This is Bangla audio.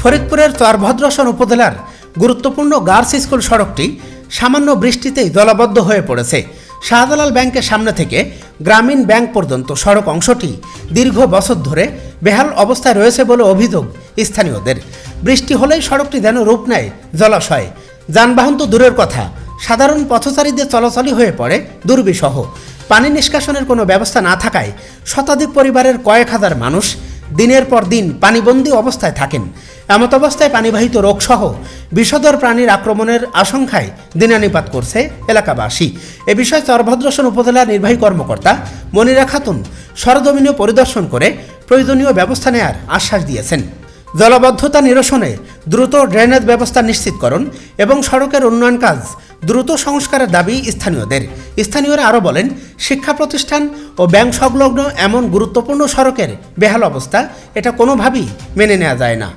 ফরিদপুরের চরভদ্রসন উপজেলার গুরুত্বপূর্ণ গার্লস স্কুল সড়কটি সামান্য বৃষ্টিতেই জলাবদ্ধ হয়ে পড়েছে। শাহজালাল ব্যাংকের সামনে থেকে গ্রামীণ ব্যাংক পর্যন্ত সড়ক অংশটি দীর্ঘ বছর ধরে বেহাল অবস্থায় রয়েছে বলে অভিযোগ স্থানীয়দের। বৃষ্টি হলেই সড়কটি যেন রূপ নেয় জলাশয়। যানবাহন তো দূরের কথা, সাধারণ পথচারীদের চলাচলই হয়ে পড়ে দুর্বিসহ পানি নিষ্কাশনের কোনো ব্যবস্থা না থাকায় শতাধিক পরিবারের কয়েক হাজার মানুষ দিনের পর দিন পানিবন্দী অবস্থায় থাকেন। এমত অবস্থায় পানিবাহিত রোগসহ বিষধর প্রাণীর আক্রমণের আশঙ্কায় দিনানিপাত করছে এলাকাবাসী। এ বিষয়ে চরভদ্রসন উপজেলার নির্বাহী কর্মকর্তা মনিরা খাতুন সরজমিনে পরিদর্শন করে প্রয়োজনীয় ব্যবস্থা নেয়ার আশ্বাস দিয়েছেন। জলবদ্ধতা নিরসনে দ্রুত ড্রেনেজ ব্যবস্থা নিশ্চিতকরণ এবং সড়কের উন্নয়ন কাজ দ্রুত সংস্কারের দাবি স্থানীয়দের। স্থানীয়রা আরও বলেন শিক্ষা প্রতিষ্ঠান ও ব্যাংক সংলগ্ন এমন গুরুত্বপূর্ণ সড়কের বেহাল অবস্থা এটা কোনোভাবেই মেনে নেওয়া যায় না।